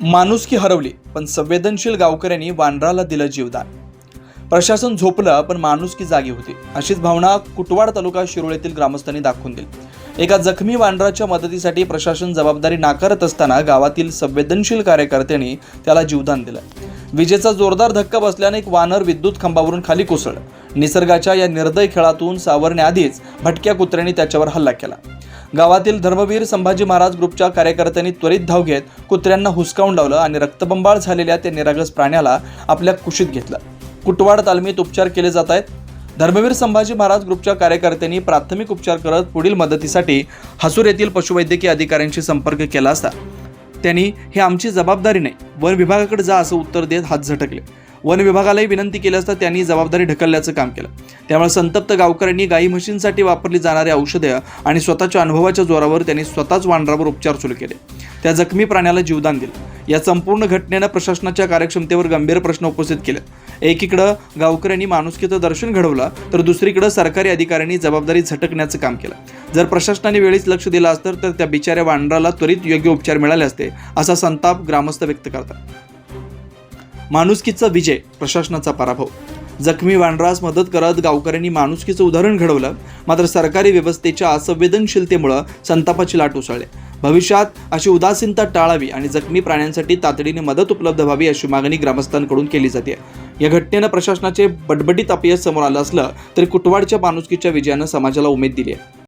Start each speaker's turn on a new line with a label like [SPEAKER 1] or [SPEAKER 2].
[SPEAKER 1] माणुसकी हरवली पण संवेदनशील गावकऱ्यांनी वानराला दिलं जीवदान. प्रशासन झोपलं पण माणुसकी जागी होती. अशीच भावना कुटवाड तालुका शिरोळ ग्रामस्थांनी दाखवून दिली. एका जखमी वानराच्या मदतीसाठी प्रशासन जबाबदारी नाकारत असताना गावातील संवेदनशील कार्यकर्त्यांनी त्याला जीवदान दिलं. विजेचा जोरदार धक्का बसल्याने एक वानर विद्युत खांबावरून खाली कोसळलं. निसर्गाच्या या निर्दय खेळातून सावरण्याआधीच भटक्या कुत्र्यांनी त्याच्यावर हल्ला केला. गावातील धर्मवीर संभाजी महाराज ग्रुपच्या कार्यकर्त्यांनी त्वरित धाव घेत कुत्र्यांना हुसकावून लावलं आणि रक्तबंबाळ झालेल्या त्या निरागस प्राण्याला आपल्या कुशीत घेतलं. कुटवाड तालमीत उपचार केले जात आहेत. धर्मवीर संभाजी महाराज ग्रुपच्या कार्यकर्त्यांनी प्राथमिक उपचार करत पुढील मदतीसाठी हसूर येथील पशुवैद्यकीय अधिकाऱ्यांशी संपर्क केला असता. त्यांनी हे आमची जबाबदारी नाही. वन विभागाकडे जा असं उत्तर देत हात झटकले. वन विभागालाही विनंती केली असता त्यांनी जबाबदारी ढकलल्याचं काम केलं. त्यामुळे संतप्त गावकऱ्यांनी गाई म्हशींसाठी वापरली जाणारी औषधं आणि स्वतःच्या अनुभवाच्या जोरावर त्यांनी स्वतःच वानरावर उपचार सुरू केले. त्या जखमी प्राण्याला जीवदान दिलं. या संपूर्ण घटनेनं प्रशासनाच्या कार्यक्षमतेवर गंभीर प्रश्न उपस्थित केले. एकीकडं गावकऱ्यांनी माणुसकीचं दर्शन घडवलं तर दुसरीकडं सरकारी अधिकाऱ्यांनी जबाबदारी झटकण्याचं काम केलं. जर प्रशासनाने वेळीच लक्ष दिलं असतं तर त्या बिचाऱ्या वानराला त्वरित योग्य उपचार मिळाले असते असा संताप ग्रामस्थ व्यक्त करतात. माणुसकीचा विजय प्रशासनाचा पराभव. जखमी वानरास मदत करत गावकऱ्यांनी माणुसकीचं उदाहरण घडवलं मात्र सरकारी व्यवस्थेच्या असंवेदनशीलतेमुळं संतापाची लाट उसळली. भविष्यात अशी उदासीनता टाळावी आणि जखमी प्राण्यांसाठी तातडीने मदत उपलब्ध व्हावी अशी मागणी ग्रामस्थांकडून केली जाते. या घटनेनं प्रशासनाचे बटबटीत अपयश समोर आलं असलं तरी कुटवाडच्या माणुसकीच्या विजयानं समाजाला उमेद दिली आहे.